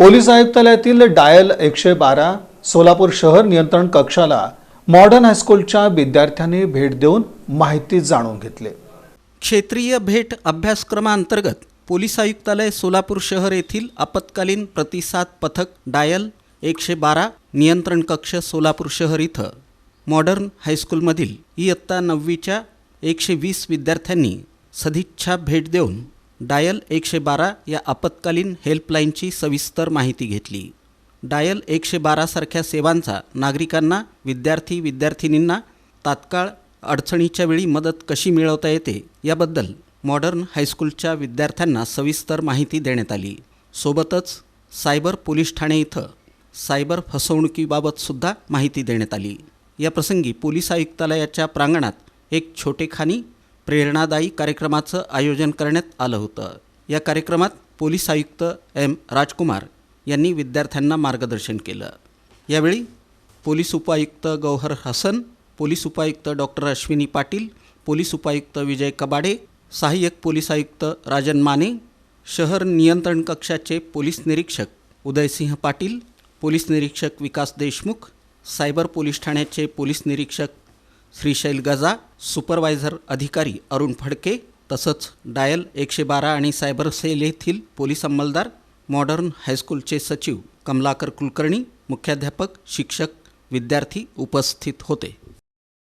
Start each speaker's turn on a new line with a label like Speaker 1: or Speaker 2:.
Speaker 1: Police आयुक्तालयातील dial एकशे बारा सोलापूर शहर नियंत्रण कक्षाला मॉडर्न हायस्कूलच्या विद्यार्थ्यांनी भेट देऊन माहिती जाणून घेतली.
Speaker 2: क्षेत्रीय भेट अभ्यासक्रमांतर्गत पोलीस आयुक्तालय सोलापूर शहर येथील आपत्कालीन प्रतिसाद पथक डायल एकशे बारा नियंत्रण कक्ष सोलापूर शहर इथं मॉडर्न हायस्कूलमधील इयत्ता नववीच्या एकशे वीस विद्यार्थ्यांनी सदिच्छा भेट देऊन डायल एकशे बारा या आपत्कालीन हेल्पलाईनची सविस्तर माहिती घेतली. डायल एकशे बारासारख्या सेवांचा नागरिकांना विद्यार्थी विद्यार्थिनींना तात्काळ अडचणीच्या वेळी मदत कशी मिळवता येते याबद्दल मॉडर्न हायस्कूलच्या विद्यार्थ्यांना सविस्तर माहिती देण्यात आली. सोबतच सायबर पोलीस ठाणे इथं सायबर फसवणुकीबाबतसुद्धा माहिती देण्यात आली. याप्रसंगी पोलीस आयुक्तालयाच्या प्रांगणात एक छोटेखानी प्रेरणादायी कार्यक्रमाचं आयोजन करण्यात आलं होतं. या कार्यक्रमात पोलीस आयुक्त एम. राजकुमार यांनी विद्यार्थ्यांना मार्गदर्शन केलं. यावेळी पोलीस उपायुक्त गौहर हसन पोलीस उपायुक्त डॉक्टर अश्विनी पाटील पोलीस उपायुक्त विजय कबाडे सहाय्यक पोलीस आयुक्त राजन माने शहर नियंत्रण कक्षाचे पोलीस निरीक्षक उदयसिंह पाटील पोलीस निरीक्षक विकास देशमुख सायबर पोलीस ठाण्याचे पोलीस निरीक्षक श्रीशैल गजा सुपरवायझर अधिकारी अरुण फडके तसंच डायल एकशे बारा आणि सायबर सेल येथील पोलीस अंमलदार मॉडर्न हायस्कूलचे सचिव कमलाकर कुलकर्णी मुख्याध्यापक शिक्षक विद्यार्थी उपस्थित होते.